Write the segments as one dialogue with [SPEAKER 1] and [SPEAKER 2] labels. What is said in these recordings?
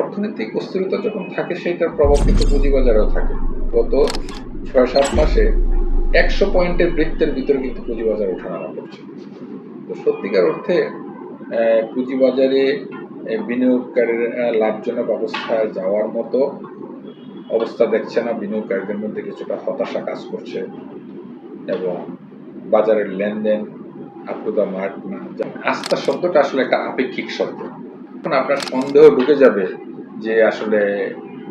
[SPEAKER 1] অর্থনৈতিক অস্থিরতা যখন থাকে সেটার প্রভাব কিন্তু পুঁজিবাজারেও থাকে। গত ছয় সাত মাসে একশো পয়েন্টের বৃত্তের ভিতরে কিন্তু পুঁজিবাজার ওঠানামা করছে। তো সত্যিকার অর্থে পুঁজিবাজারে বিনিয়োগকারীর লাভজনক অবস্থায় যাওয়ার মতো অবস্থা দেখছে না। বিনিয়োগকারীদের মধ্যে কিছুটা হতাশা কাজ করছে এবং বাজারের লেনদেন আপ টু দ্য মার্ক না আস্থা শব্দটা আসলে একটা আপেক্ষিক শব্দ। আপনার সন্দেহ ঢুকে যাবে যে আসলে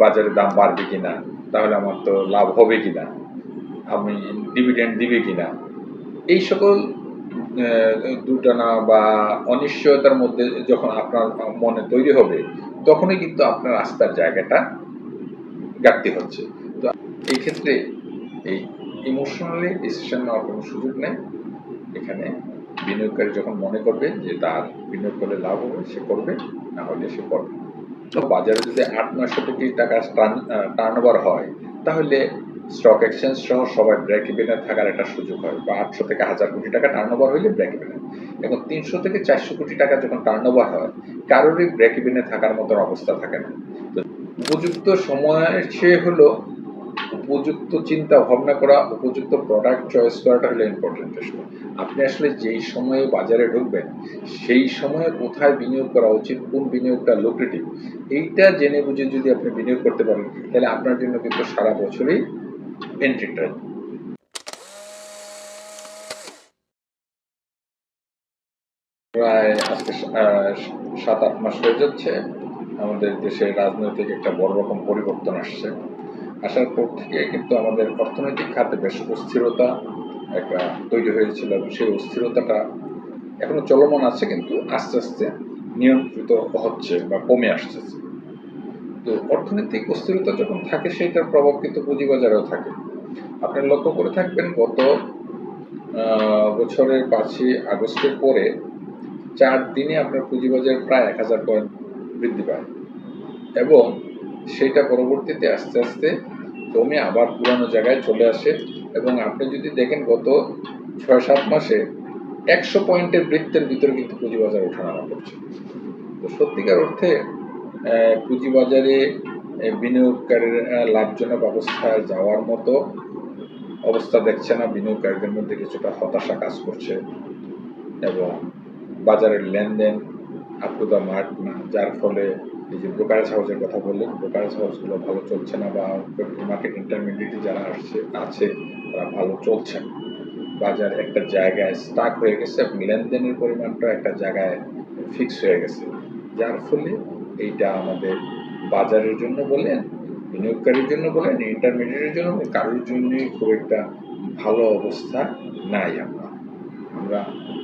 [SPEAKER 1] বাজারে দাম বাড়বে কিনা, তাহলে আমার তো লাভ হবে কিনা, আমি ডিভিডেন্ড দিবে কিনা। এই সকল দুটানা বা অনিশ্চয়তার মধ্যে যখন আপনার মনে তৈরি হবে, তখনই কিন্তু আপনার আস্থার জায়গাটা ঘাটতি হচ্ছে। তো এই ক্ষেত্রে এই ইমোশনালি ডিসিশন নেওয়ার কোনো সুযোগ নেই। এখানে বিনিয়োগকারী যখন মনে করবে যে তার বিনিয়োগ করলে লাভ হবে, সে করবে, না হলে সে করবে না। বাজারে যদি আট, নয়শো কোটি টাকা টার্ন ওভার হয়, তাহলে স্টক এক্সচেঞ্জ সহ সবাই ব্র্যাক ইভেনে থাকার একটা সুযোগ হয়। বা আটশো থেকে হাজার কোটি টাকা টার্ন ওভার হইলে ব্রেক ইভেনে এখন তিনশো থেকে চারশো কোটি টাকা যখন টার্ন ওভার হয়, কারোরই ব্র্যাক ইভেনে থাকার মতো অবস্থা থাকে না। তো উপযুক্ত সময় সে হলো উপযুক্ত চিন্তা ভাবনা করা, উপযুক্ত প্রোডাক্ট চয়েস করাটা হলো ইম্পর্টেন্ট আসলে আপনি আসলে যেই সময়ে বাজারে ঢুকবেন, সেই সময়ে কোথায় বিনিয়োগ করা উচিত, কোন বিনিয়োগটা লোক্রেটিভ এইটা জেনে বুঝে যদি আপনি বিনিয়োগ করতে পারেন, তাহলে আপনার জন্য কিন্তু সারা বছরই এন্ট্রি এন্ট্রিটা প্রায় আজকে সাত আট মাস হয়ে যাচ্ছে, আমাদের দেশের রাজনৈতিক একটা বড় রকম পরিবর্তন আসছে। আসার পর থেকে কিন্তু আমাদের অর্থনৈতিক খাতে বেশ অস্থিরতা একটা তৈরি হয়েছিল এবং সেই অস্থিরতাটা এখনও চলমান আছে কিন্তু আস্তে আস্তে নিয়ন্ত্রিত হচ্ছে বা কমে আসতেছে। তো অর্থনৈতিক অস্থিরতা যখন থাকে সেটার প্রভাব কিন্তু পুঁজিবাজারেও থাকে। আপনি লক্ষ্য করে থাকবেন গত বছরের পাঁচই আগস্টের পরে চার দিনে আপনার পুঁজিবাজার প্রায় এক হাজার পয়েন্ট বৃদ্ধি পায়। এবং সেটা পরবর্তীতে আস্তে আস্তে কমে আবার পুরানো জায়গায় চলে আসে। এবং আপনি যদি দেখেন গত ছয় সাত মাসে একশো পয়েন্টের বৃত্তের ভিতরে কিন্তু পুঁজিবাজার ওঠানামা করছে। তো সত্যিকার অর্থে পুঁজিবাজারে বিনিয়োগকারীর লাভজনক অবস্থায় যাওয়ার মতো অবস্থা দেখছে না। বিনিয়োগকারীদের মধ্যে কিছুটা হতাশা কাজ করছে এবং বাজারের লেনদেন আপ টু দ্য মার্ক না। যার ফলে এই যে ব্রোকারেজ হাউসের কথা বললেন ব্রোকারেজ হাউসগুলো ভালো চলছে না বা মার্কেট ইন্টারমিডিয়েট যারা আসছে, আছে, তারা ভালো চলছে না। বাজার একটা জায়গায় স্টাক হয়ে গেছে, লেনদেনের পরিমাণটা একটা জায়গায় ফিক্স হয়ে গেছে। যার ফলে এইটা আমাদের বাজারের জন্য বলেন, বিনিয়োগকারীর জন্য বলেন ইন্টারমিডিয়েটের জন্য কারোর জন্যই খুব একটা ভালো অবস্থা নাই আমরা। আমরা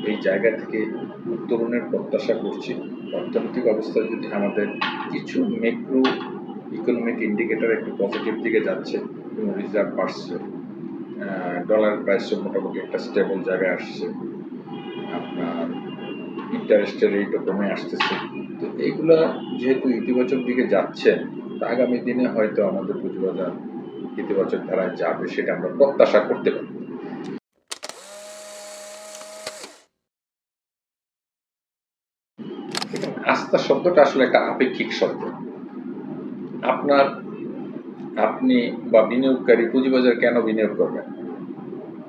[SPEAKER 1] এই জায়গা থেকে উত্তরণের প্রত্যাশা করছি। অর্থনৈতিক অবস্থা যদি আমাদের কিছু মেক্রো ইকোনমিক ইন্ডিকেটর একটু পজিটিভ দিকে যাচ্ছে। এবং রিজার্ভ বাড়ছে। ডলার প্রাইসও মোটামুটি একটা স্টেবল জায়গায় আসছে। আপনার ইন্টারেস্টের রেটও কমে আসতেছে। তো এইগুলা যেহেতু ইতিবাচক দিকে যাচ্ছে, তা আগামী দিনে হয়তো আমাদের পুঁজিবাজার ইতিবাচক ধারায় যাবে, সেটা আমরা প্রত্যাশা করতে পারি দেখুন, আস্থা শব্দটা আসলে একটা আপেক্ষিক শব্দ। আপনার আপনি বা বিনিয়োগকারী পুঁজিবাজার কেন বিনিয়োগ করবেন?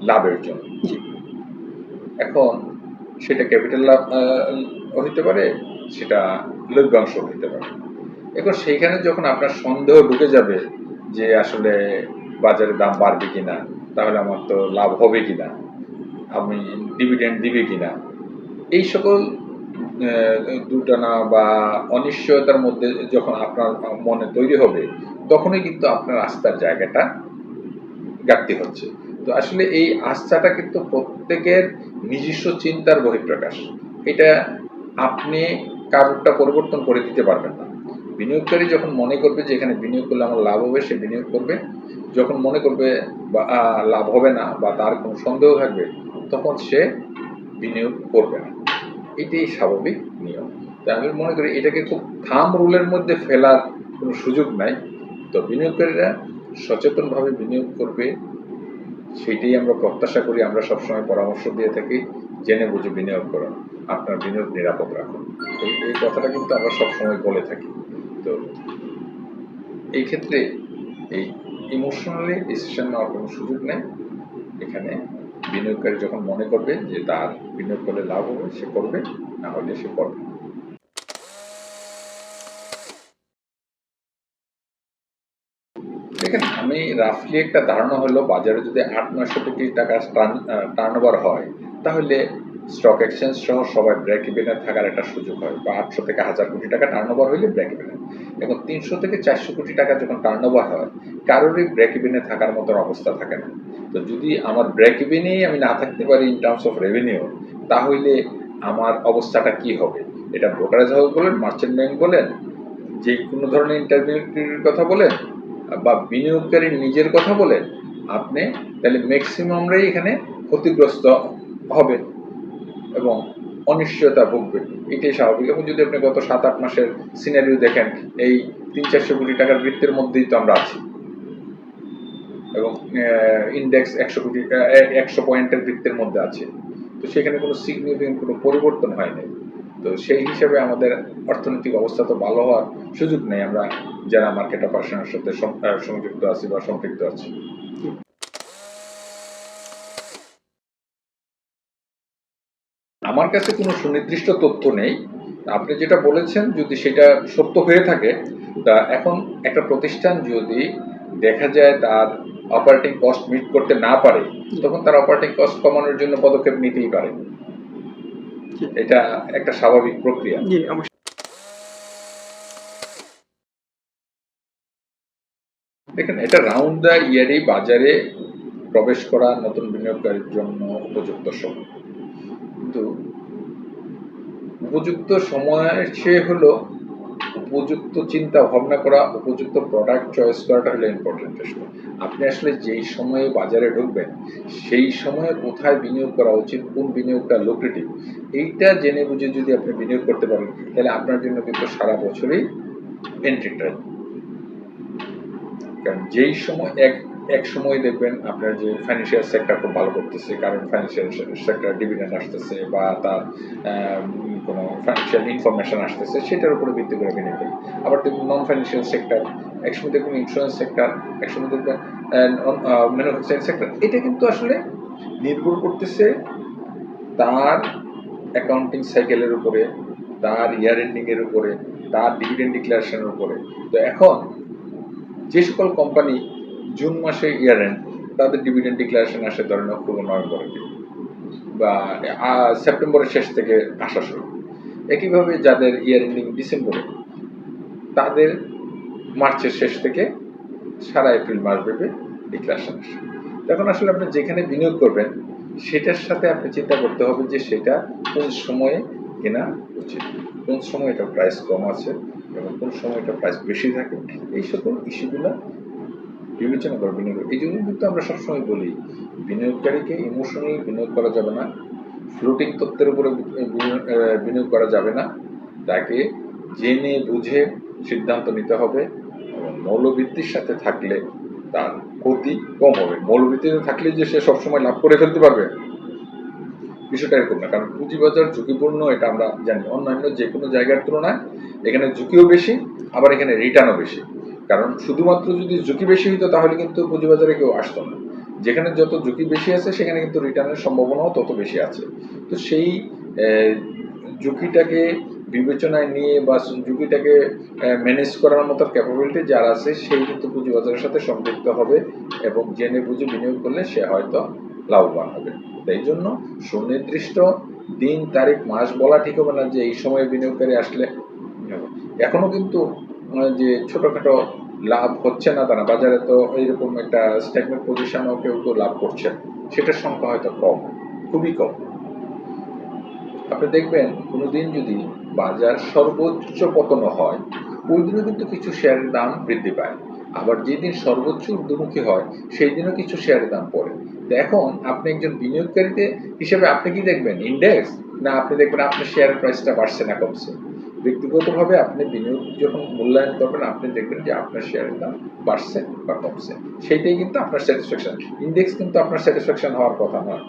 [SPEAKER 1] লাভের জন্য। এখন সেটা ক্যাপিটাল লাভ হইতে পারে সেটা লভ্যাংশ হইতে পারে। এখন সেইখানে যখন আপনার সন্দেহ ঢুকে যাবে যে আসলে বাজারে দাম বাড়বে কিনা তাহলে আমার তো লাভ হবে কিনা? আমি ডিভিডেন্ড দিবে কিনা? এই সকল দুটানা বা অনিশ্চয়তার মধ্যে যখন আপনার মনে তৈরি হবে, তখনই কিন্তু আপনার আস্থার জায়গাটা ঘাটতি হচ্ছে। তো আসলে এই আস্থাটা কিন্তু প্রত্যেকের নিজস্ব চিন্তার বহিঃপ্রকাশ। এটা আপনি কারোরটা পরিবর্তন করে দিতে পারবেন না। বিনিয়োগকারী যখন মনে করবে যে এখানে বিনিয়োগ করলে আমার লাভ হবে, সে বিনিয়োগ করবে। যখন মনে করবে বা লাভ হবে না বা তার কোনো সন্দেহ থাকবে, তখন সে বিনিয়োগ করবে না। এটাই স্বাভাবিক নিয়ম। তাই আমি মনে করি এটাকে খুব থাম রুলের মধ্যে ফেলার কোনো সুযোগ নাই। তো বিনিয়োগকারীরা সচেতনভাবে বিনিয়োগ করবে সেইটাই আমরা প্রত্যাশা করি। আমরা সবসময় পরামর্শ দিয়ে থাকি, জেনে বুঝে বিনিয়োগ করুন আপনার বিনিয়োগ নিরাপদ রাখুন। এই এই কথাটা কিন্তু আমরা সবসময় বলে থাকি। তো এই ক্ষেত্রে এই ইমোশনালি ডিসিশন নেওয়ার কোনো সুযোগ নেই। এখানে বিনিয়োগকারী যখন মনে করবে যে তার বিনিয়োগ করলে লাভ হবে, সে করবে, না হলে সে করবে। দেখেন, আমি রাফলি একটা ধারণা হলো, বাজারে যদি আট নয়শো কোটি টাকা টার্ন ওভার হয়, তাহলে স্টক এক্সচেঞ্জ সহ সবাই ব্রেক ইভেনে থাকার একটা সুযোগ হয়। বা আটশো থেকে হাজার কোটি টাকা টার্ন ওভার হইলে ব্রেক ইভেনে এখন তিনশো থেকে চারশো কোটি টাকা যখন টার্ন ওভার হয়, কারোরই ব্রেক ইভেনে থাকার মতন অবস্থা থাকে না। তো যদি আমার ব্রেক ইভেনেই আমি না থাকতে পারি ইন টার্মস অফ রেভিনিউ তাহলে আমার অবস্থাটা কি হবে? এটা ব্রোকারেজ হাউস বলেন মার্চেন্ট ব্যাংক বলেন যে কোনো ধরনের ইন্টারভিউর কথা বলেন, বা বিনিয়োগকারীর নিজের কথা বলেন, আপনি তাহলে ম্যাক্সিমামরাই এখানে ক্ষতিগ্রস্ত হবে এবং অনিশ্চয়তা ভুগবে। এটাই স্বাভাবিক। এবং যদি আপনি গত সাত, আট মাসের সিনারিও দেখেন, এই তিন, চারশো কোটি টাকার বৃত্তের মধ্যেই তো আমরা আছি। এবং ইন্ডেক্স একশো কোটি একশো পয়েন্টের বৃত্তের মধ্যে আছে। তো সেখানে কোনো সিগনিফিকেন্ট কোনো পরিবর্তন হয়নি। তো সেই হিসেবে আমাদের অর্থনৈতিক অবস্থা তো ভালো হওয়ার সুযোগ নেই। আমরা যারা মার্কেট অপারেশনের সাথে সংযুক্ত আছি বা সম্পৃক্ত আছি। আমার কাছে কোনো সুনির্দিষ্ট তথ্য নেই। আপনি যেটা বলেছেন যদি সেটা সত্য হয়ে থাকে তা এখন একটা প্রতিষ্ঠান যদি দেখা যায় তার অপারেটিং কস্ট মিট করতে না পারে তখন তার অপারেটিং কস্ট কমানোর জন্য পদক্ষেপ নিতেই পারে। এটা একটা স্বাভাবিক প্রক্রিয়া। দেখেন এটা রাউন্ড দ্য ইয়ারই বাজারে প্রবেশ করা নতুন বিনিয়োগকারীর জন্য উপযুক্ত সময়। কিন্তু উপযুক্ত সময় সে হলো উপযুক্ত চিন্তা, ভাবনা করা, উপযুক্ত প্রোডাক্ট চয়েস করাটা হলো ইম্পর্টেন্ট আপনি আসলে যেই সময়ে বাজারে ঢুকবেন, সেই সময়ে কোথায় বিনিয়োগ করা উচিত, কোন বিনিয়োগটা লোক্রেটিভ এইটা জেনে বুঝে যদি আপনি বিনিয়োগ করতে পারেন, তাহলে আপনার জন্য কিন্তু সারা বছরই এন্ট্রি টাইম কারণ যেই সময় এক এক সময় দেখবেন আপনার যে ফাইন্যান্সিয়াল সেক্টর খুব ভালো করতেছে, কারণ ফাইন্যান্সিয়াল সেক্টর ডিভিডেন্ড আসতেছে বা তার কোনো ফাইন্যান্সিয়াল ইনফরমেশন আসতেছে, সেটার উপরে ভিত্তি করে করি আবার দেখবেন নন ফাইন্যান্সিয়াল সেক্টর একসময় দেখবেন ইন্স্যুরেন্স সেক্টর একসময় দেখবেন ম্যানুফ্যাকচারিং সেক্টর এটা কিন্তু আসলে নির্ভর করতেছে তার অ্যাকাউন্টিং সাইকেলের উপরে, তার ইয়ার এন্ডিং এর উপরে, তার ডিভিডেন্ড ডিক্লারেশনের উপরে। তো এখন যে সকল কোম্পানি জুন মাসে ইয়ার এন্ড তাদের ডিভিডেন্ড ডিক্লারেশন আসে ধরেন অক্টোবর নভেম্বরের দিকে বা সেপ্টেম্বরের শেষ থেকে আসা শুরু। একইভাবে যাদের ইয়ার এন্ডিং ডিসেম্বরে তাদের মার্চের শেষ থেকে সারা এপ্রিল মাস ব্যাপী ডিক্লারেশন আসে। তখন আসলে আপনি যেখানে বিনিয়োগ করবেন, সেটার সাথে আপনি চিন্তা করতে হবে যে সেটা কোন সময়ে কেনা উচিত, কোন সময় এটা প্রাইস কম আছে এবং কোন সময় এটা প্রাইস বেশি থাকে। এই সকল ইস্যুগুলো বিবেচনা করে বিনিয়োগ এই জন্য কিন্তু আমরা সবসময় বলি, বিনিয়োগকারীকে ইমোশনালি বিনিয়োগ করা যাবে না। ফ্লোটিং তত্ত্বের উপরে বিনিয়োগ করা যাবে না। তাকে জেনে বুঝে সিদ্ধান্ত নিতে হবে এবং মৌলভিত্তির সাথে থাকলে তার ক্ষতি কম হবে। মৌলভিত্তিতে থাকলে যে সে সবসময় লাভ করে ফেলতে পারবে। বিষয়টা এরকম না, কারণ পুঁজিবাজার ঝুঁকিপূর্ণ, এটা আমরা জানি। অন্যান্য যে কোনো জায়গার তুলনায় এখানে ঝুঁকিও বেশি, আবার এখানে রিটার্নও বেশি। কারণ শুধুমাত্র যদি ঝুঁকি বেশি হতো তাহলে কিন্তু পুঁজিবাজারে কেউ আসতো না। যেখানে যত ঝুঁকি বেশি আছে, সেখানে কিন্তু রিটার্নের সম্ভাবনাও তত বেশি আছে তো সেই ঝুঁকিটাকে বিবেচনায় নিয়ে বা ঝুঁকিটাকে ম্যানেজ করার মতো ক্যাপাবিলিটি যার আছে, সেই কিন্তু পুঁজিবাজারের সাথে সম্পৃক্ত হবে এবং জেনে বুঝে বিনিয়োগ করলে সে হয়তো লাভবান হবে তাই জন্য সুনির্দিষ্ট দিন, তারিখ, মাস বলা ঠিক হবে না যে এই সময়ে বিনিয়োগকারী আসলে হবে। এখনও কিন্তু যে ছোটখাটো লাভ হচ্ছে না, তারা বাজারে তো এইরকম একটা স্ট্যাগনেট পজিশনও কেউ তো লাভ করছে সেটার সংখ্যা হয়তো কম, খুবই কম। আপনি দেখবেন, কোনোদিন যদি বাজার সর্বোচ্চ পতন হয় ওই দিনও কিন্তু কিছু শেয়ারের দাম বৃদ্ধি পায়। আবার যেদিন সর্বোচ্চ ঊর্ধ্বমুখী হয় সেই দিনও কিছু শেয়ারের দাম পড়ে। এখন আপনি একজন বিনিয়োগকারীতে হিসেবে আপনি কি দেখবেন? ইন্ডেক্স না, আপনি দেখবেন আপনার শেয়ার প্রাইসটা বাড়ছে না, কমছে। ব্যক্তিগতভাবে আপনি বিনিয়োগ যখন মূল্যায়ন করবেন, আপনি দেখবেন যে আপনার শেয়ারের দাম বাড়ছে বা কমছে। সেইটাই কিন্তু আপনার স্যাটিসফ্যাকশন ইন্ডেক্স কিন্তু আপনার স্যাটিসফ্যাকশন হওয়ার কথা নয়।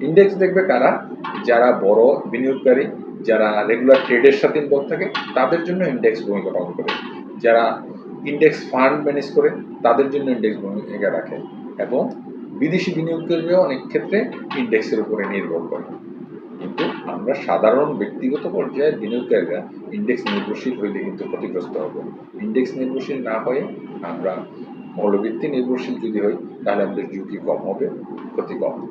[SPEAKER 1] ইন্ডেক্স দেখবে কারা? যারা বড় বিনিয়োগকারী, যারা রেগুলার ট্রেডের সাথে ইনভলভ থাকে, তাদের জন্য ইন্ডেক্স ভূমিকা পালন করে। যারা ইন্ডেক্স ফান্ড ম্যানেজ করে, তাদের জন্য ইন্ডেক্স ভূমিকা রাখে। এবং বিদেশি বিনিয়োগকারীরাও অনেক ক্ষেত্রে ইন্ডেক্সের উপরে নির্ভর করে। কিন্তু আমরা সাধারণ ব্যক্তিগত পর্যায়ে বিনিয়োগকারীরা ইন্ডেক্স নির্ভরশীল হইলে কিন্তু ক্ষতিগ্রস্ত হব। ইন্ডেক্স নির্ভরশীল না হয়ে আমরা মৌলভিত্তি নির্ভরশীল যদি হই, তাহলে আমাদের ঝুঁকি কম হবে, ক্ষতি কম।